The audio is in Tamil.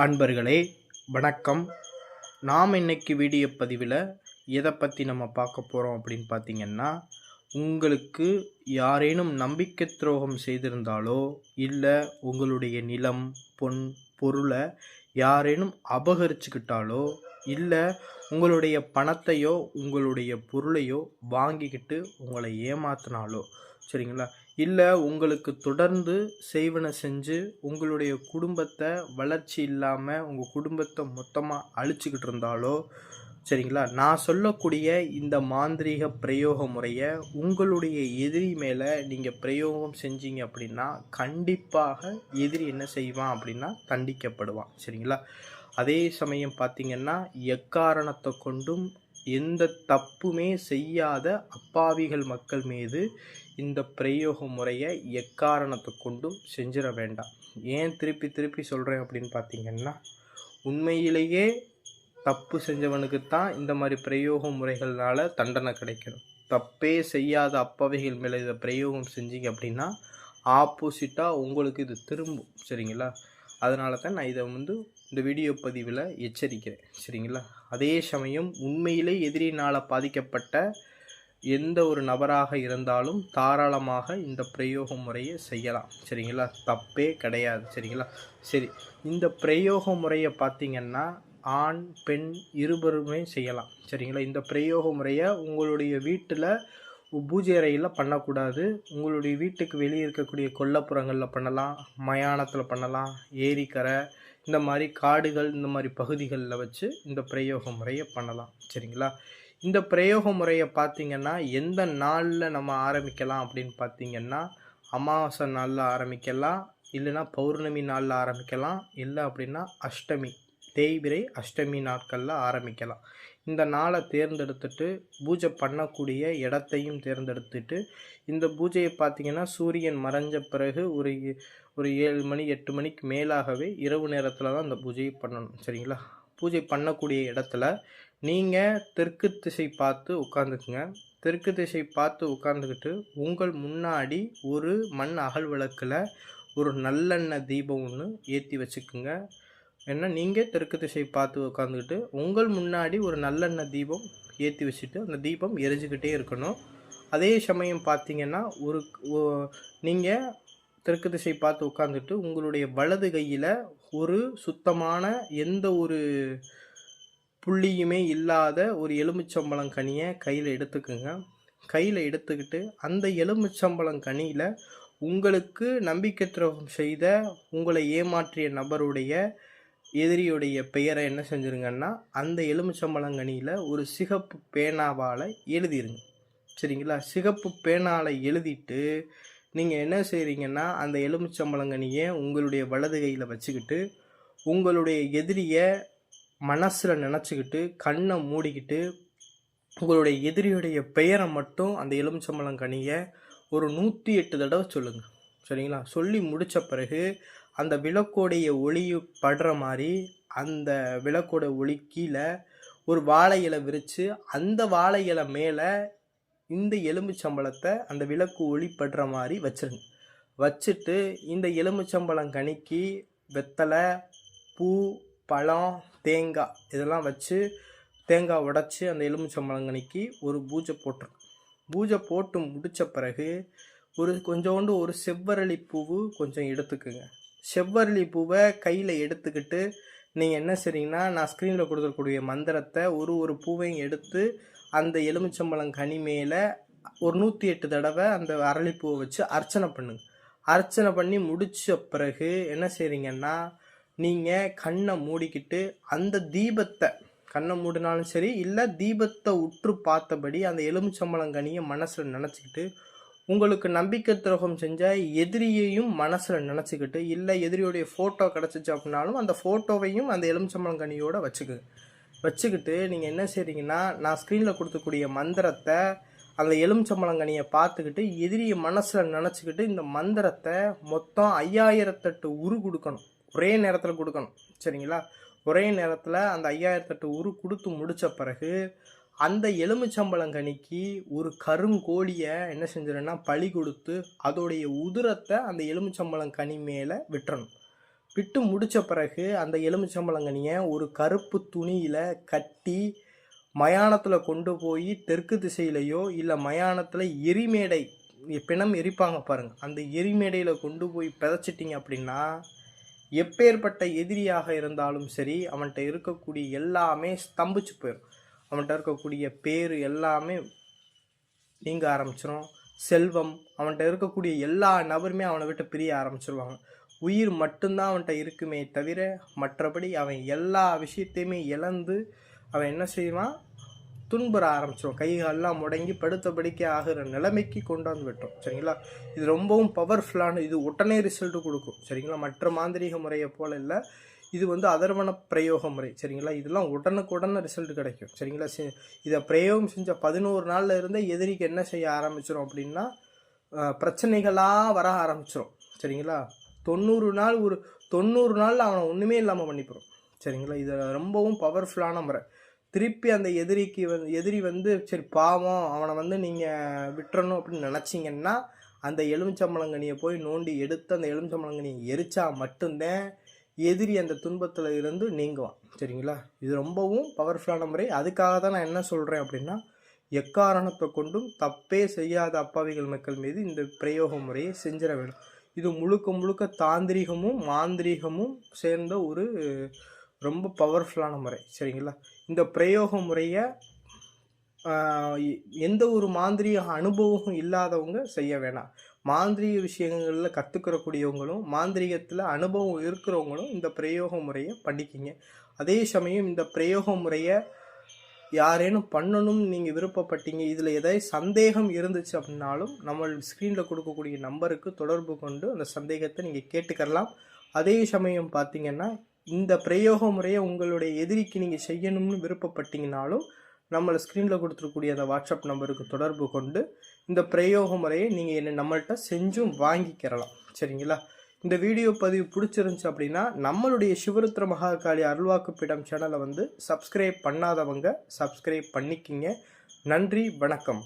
அன்பர்களே வணக்கம். நாம் இன்னைக்கு வீடியோ பதிவில் எதை பற்றி நம்ம பார்க்க போகிறோம் அப்படின்னு பார்த்தீங்கன்னா உங்களுக்கு யாரேனும் நம்பிக்கை துரோகம் செய்திருந்தாலோ இல்லை உங்களுடைய நிலம் பொன் பொருளை யாரேனும் அபகரிச்சுக்கிட்டாலோ இல்லை உங்களுடைய பணத்தையோ உங்களுடைய பொருளையோ வாங்கிக்கிட்டு உங்களை ஏமாத்தினாலோ சரிங்களா? இல்லை உங்களுக்கு தொடர்ந்து செய்வனை செஞ்சு உங்களுடைய குடும்பத்தை வளர்ச்சி இல்லாமல் உங்கள் குடும்பத்தை மொத்தமாக அழிச்சிக்கிட்டு இருந்தாலோ சரிங்களா? நான் சொல்லக்கூடிய இந்த மாந்திரீக பிரயோக முறையை உங்களுடைய எதிரி மேலே நீங்கள் பிரயோகம் செஞ்சீங்க அப்படின்னா கண்டிப்பாக எதிரி என்ன செய்வான் அப்படின்னா தண்டிக்கப்படுவான் சரிங்களா? அதே சமயம் பார்த்தீங்கன்னா எக்காரணத்தை கொண்டும் எந்த தப்புமே செய்யாத அப்பாவிகள் மக்கள் மீது இந்த பிரயோக முறையை எக்காரணத்தை கொண்டும் செஞ்சிட வேண்டாம். ஏன் திருப்பி திருப்பி சொல்கிறேன் அப்படின்னு பார்த்தீங்கன்னா உண்மையிலேயே தப்பு செஞ்சவனுக்கு தான் இந்த மாதிரி பிரயோக முறைகள்னால தண்டனை கிடைக்கணும். தப்பே செய்யாத அப்பவைகள் மேலே இதை பிரயோகம் செஞ்சீங்க அப்படின்னா ஆப்போசிட்டாக உங்களுக்கு இது திரும்பும். சரிங்களா? அதனால தான் நான் இதை வந்து இந்த வீடியோ பதிவில் எச்சரிக்கிறேன். சரிங்களா? அதே சமயம் உண்மையிலே எதிரினால் பாதிக்கப்பட்ட எந்த ஒரு நபராக இருந்தாலும் தாராளமாக இந்த பிரயோக முறையை செய்யலாம். சரிங்களா? தப்பே கிடையாது. சரிங்களா? சரி இந்த பிரயோக முறையை பார்த்திங்கன்னா ஆண் பெண் இருவருமே செய்யலாம். சரிங்களா? இந்த பிரயோக முறையை உங்களுடைய வீட்டில் பூஜை அறையில் பண்ணக்கூடாது. உங்களுடைய வீட்டுக்கு வெளியே இருக்கக்கூடிய கொல்லப்புறங்களில் பண்ணலாம். மயானத்தில் பண்ணலாம். ஏரிக்கரை இந்த மாதிரி காடுகள் இந்த மாதிரி பகுதிகளில் வச்சு இந்த பிரயோக முறையை பண்ணலாம். சரிங்களா? இந்த பிரயோக முறையை பார்த்தீங்கன்னா எந்த நாளில் நம்ம ஆரம்பிக்கலாம் அப்படின்னு பார்த்தீங்கன்னா அமாவாசை நாளில் ஆரம்பிக்கலாம் இல்லைன்னா பௌர்ணமி நாளில் ஆரம்பிக்கலாம் இல்லை அப்படின்னா அஷ்டமி தேய்பிரை அஷ்டமி நாட்களில் ஆரம்பிக்கலாம். இந்த நாளை தேர்ந்தெடுத்துட்டு பூஜை பண்ணக்கூடிய இடத்தையும் தேர்ந்தெடுத்துட்டு இந்த பூஜையை பார்த்திங்கன்னா சூரியன் மறைஞ்ச பிறகு ஒரு ஒரு ஏழு மணி எட்டு மணிக்கு மேலாகவே இரவு நேரத்தில் தான் இந்த பூஜையை பண்ணணும். சரிங்களா? பூஜை பண்ணக்கூடிய இடத்துல நீங்கள் தெற்கு திசை பார்த்து உட்காந்துக்குங்க தெற்கு திசை பார்த்து உட்காந்துக்கிட்டு உங்கள் முன்னாடி ஒரு மண் அகல் விளக்கில் ஒரு நல்லெண்ணெய் தீபம் ஒன்று ஏற்றி வச்சுக்குங்க. ஏன்னா நீங்கள் தெற்கு திசை பார்த்து உட்காந்துக்கிட்டு உங்கள் முன்னாடி ஒரு நல்லெண்ணெய் தீபம் ஏற்றி வச்சுட்டு அந்த தீபம் எரிஞ்சுக்கிட்டே இருக்கணும். அதே சமயம் பார்த்தீங்கன்னா ஒரு நீங்கள் தெற்கு திசை பார்த்து உட்காந்துட்டு உங்களுடைய வலது கையில் ஒரு சுத்தமான எந்த ஒரு புள்ளியுமே இல்லாத ஒரு எலுமிச்சம்பழம் கனியை கையில் எடுத்துக்கோங்க. கையில் எடுத்துக்கிட்டு அந்த எலுமிச்சம்பழம் கனியில் உங்களுக்கு நம்பிக்கை துரோகம் செய்த உங்களை ஏமாற்றிய நபருடைய எதிரியுடைய பெயரை என்ன செஞ்சுருங்கன்னா அந்த எலுமிச்சம்பழங்கனியில் ஒரு சிகப்பு பேனாவால் எழுதிருங்க. சரிங்களா? சிகப்பு பேனாவில் எழுதிட்டு நீங்கள் என்ன செய்கிறீங்கன்னா அந்த எலுமிச்சம்பழங்கனியை உங்களுடைய வலது கையில் வச்சுக்கிட்டு உங்களுடைய எதிரியை மனசில் நினச்சிக்கிட்டு கண்ணை மூடிக்கிட்டு உங்களுடைய எதிரியுடைய பெயரை மட்டும் அந்த எலுமிச்சம்பழம் கனியை ஒரு நூற்றி எட்டு தடவை சொல்லுங்கள் சரிங்களா? சொல்லி முடித்த பிறகு அந்த விளக்கோடைய ஒளி படுற மாதிரி அந்த விளக்கோட ஒளி கீழே ஒரு வாழை இலை விரித்து அந்த வாழை இலை மேலே இந்த எலும்புச்சம்பளத்தை அந்த விளக்கு ஒளி படுற மாதிரி வச்சிருங்க. வச்சுட்டு இந்த எலும்புச்சம்பளம் கனிக்கு வெத்தலை பூ பழம் தேங்காய் இதெல்லாம் வச்சு தேங்காய் உடச்சி அந்த எலுமிச்சம்பழங்கனிக்கு ஒரு பூஜை போட்டுரும் பூஜை போட்டு முடித்த பிறகு ஒரு கொஞ்சோண்டு ஒரு செவ்வரளி பூவு கொஞ்சம் எடுத்துக்குங்க. செவ்வரளி பூவை கையில் எடுத்துக்கிட்டு நீங்கள் என்ன செய்றீங்கன்னா நான் ஸ்க்ரீனில் கொடுத்துருக்கூடிய மந்திரத்தை ஒரு ஒரு பூவையும் எடுத்து அந்த எலுமிச்சம்பழம் கனி மேலே ஒரு நூற்றி எட்டு தடவை அந்த அரளிப்பூவை வச்சு அர்ச்சனை பண்ணுங்க. அர்ச்சனை பண்ணி முடித்த பிறகு என்ன செய்கிறீங்கன்னா நீங்கள் கண்ணை மூடிக்கிட்டு அந்த தீபத்தை கண்ணை மூடினாலும் சரி இல்லை தீபத்தை உற்று பார்த்தபடி அந்த எலுமிச்சம்பழங்கனியை மனசில் நினச்சிக்கிட்டு உங்களுக்கு நம்பிக்கை துரோகம் செஞ்ச எதிரியையும் மனசில் நினச்சிக்கிட்டு இல்லை எதிரியோடைய ஃபோட்டோ கிடச்சிச்சு அப்படின்னாலும் அந்த ஃபோட்டோவையும் அந்த எலுமிச்சம்பழங்கனியோடு வச்சுக்கு வச்சுக்குங்க வச்சுக்கிட்டு நீங்கள் என்ன செய்கிறீங்கன்னா நான் ஸ்க்ரீனில் கொடுத்துக்கூடிய மந்திரத்தை அந்த எலுமிச்சம்பழங்கனியை பார்த்துக்கிட்டு எதிரியை மனசில் நினச்சிக்கிட்டு இந்த மந்திரத்தை மொத்தம் ஐயாயிரத்தெட்டு உரு கொடுக்கணும். ஒரே நேரத்தில் கொடுக்கணும். சரிங்களா? ஒரே நேரத்தில் அந்த ஐயாயிரத்தெட்டு உரு கொடுத்து முடித்த பிறகு அந்த எலுமிச்சம்பழங்கனிக்கு ஒரு கருங்கோழியை என்ன செஞ்சிடன்னா பழி கொடுத்து அதோடைய உதிரத்தை அந்த எலுமிச்சம்பழங்கனி மேலே விட்டுறணும். விட்டு முடித்த பிறகு அந்த எலுமிச்சம்பழங்கனியை ஒரு கருப்பு துணியில் கட்டி மயானத்தில் கொண்டு போய் தெற்கு திசையிலையோ இல்லை மயானத்தில் எரிமேடை பிணம் எரிப்பாங்க பாருங்கள் அந்த எரிமேடையில் கொண்டு போய் பிதைச்சிட்டிங்க அப்படின்னா எப்பேற்பட்ட எதிரியாக இருந்தாலும் சரி அவன்கிட்ட இருக்கக்கூடிய எல்லாமே ஸ்தம்பிச்சு போயிடும் அவன்கிட்ட இருக்கக்கூடிய பேர் எல்லாமே நீங்க ஆரம்பிச்சிடும் செல்வம் அவன்கிட்ட இருக்கக்கூடிய எல்லா நபருமே அவனை விட்டு பிரிய ஆரம்பிச்சிருவாங்க. உயிர் மட்டும்தான் அவன்கிட்ட இருக்குமே தவிர மற்றபடி அவன் எல்லா விஷயத்தையுமே இழந்து அவன் என்ன செய்வான்? துன்புற ஆரம்பிச்சிடும் கை கால்லாம் முடங்கி படுத்தபடிக்கே ஆகிற நிலைமைக்கு கொண்டாந்து விட்டோம் சரிங்களா? இது ரொம்பவும் பவர்ஃபுல்லான இது உடனே ரிசல்ட் கொடுக்கும். சரிங்களா? மற்ற மாந்திரீக முறையை போல இல்லை. இது வந்து அதர்வன பிரயோக முறை. சரிங்களா? இதெல்லாம் உடனுக்குடனே ரிசல்ட் கிடைக்கும். சரிங்களா? செ- இதை பிரயோகம் செஞ்ச பதினோரு நாளில் இருந்தே எதிரிக்கு என்ன செய்ய ஆரம்பிச்சிடும் அப்படின்னா பிரச்சனைகளாக வர ஆரம்பிச்சிடும் சரிங்களா? தொண்ணூறு நாள் ஒரு தொண்ணூறு நாளில் அவனை ஒன்றுமே இல்லாமல் பண்ணிப்போம். சரிங்களா? இது ரொம்பவும் பவர்ஃபுல்லான முறை. திருப்பி அந்த எதிரிக்கு வந்து எதிரி வந்து சரி பாவம் அவனை வந்து நீங்கள் விட்டுறணும் அப்படின்னு நினச்சிங்கன்னா அந்த எலுமிச்சம்பழங்கனியை போய் நோண்டி எடுத்து அந்த எலுமிச்சம்பழங்கனியை எரிச்சா மட்டும்தான் எதிரி அந்த துன்பத்தில் இருந்து நீங்குவான். சரிங்களா? இது ரொம்பவும் பவர்ஃபுல்லான முறை. அதுக்காக தான் நான் என்ன சொல்கிறேன் அப்படின்னா எக்காரணத்தை கொண்டும் தப்பே செய்யாத அப்பாவிகள் மக்கள் மீது இந்த பிரயோக முறையை செஞ்சிட வேணும். இது முழுக்க முழுக்க தாந்திரிகமும் மாந்திரீகமும் சேர்ந்த ஒரு ரொம்ப பவர்ஃபுல்லான முறை சரிங்களா? இந்த பிரயோக முறையை எந்த ஒரு மாந்திரிய அனுபவம் இல்லாதவங்க செய்ய வேணாம். மாந்திரீக விஷயங்களில் கற்றுக்கிறக்கூடியவங்களும் மாந்திரீகத்தில் அனுபவம் இருக்கிறவங்களும் இந்த பிரயோக முறையை பண்ணிக்கிங்க. அதே சமயம் இந்த பிரயோக முறையை யாரேனும் பண்ணணும்னு நீங்கள் விருப்பப்பட்டீங்க இதில் ஏதாவது சந்தேகம் இருந்துச்சு அப்படின்னாலும் நம்ம ஸ்க்ரீனில் கொடுக்கக்கூடிய நம்பருக்கு தொடர்பு கொண்டு அந்த சந்தேகத்தை நீங்கள் கேட்டுக்கலாம் அதே சமயம் பார்த்தீங்கன்னா இந்த பிரயோக முறையை உங்களுடைய எதிரிக்கு நீங்கள் செய்யணும்னு விருப்பப்பட்டீங்கனாலும் நம்மளை ஸ்க்ரீனில் கொடுத்துருக்கூடிய அந்த வாட்ஸ்அப் நம்பருக்கு தொடர்பு கொண்டு இந்த பிரயோக முறையை நீங்கள் என்ன நம்மள்கிட்ட செஞ்சும் வாங்கிக்கிறலாம். சரிங்களா? இந்த வீடியோ பதிவு பிடிச்சிருந்துச்சு அப்படின்னா நம்மளுடைய சிவருத்ர மகாகாளி அருள்வாக்கு பீடம் சேனலை வந்து சப்ஸ்கிரைப் பண்ணாதவங்க சப்ஸ்கிரைப் பண்ணிக்கிங்க. நன்றி வணக்கம்.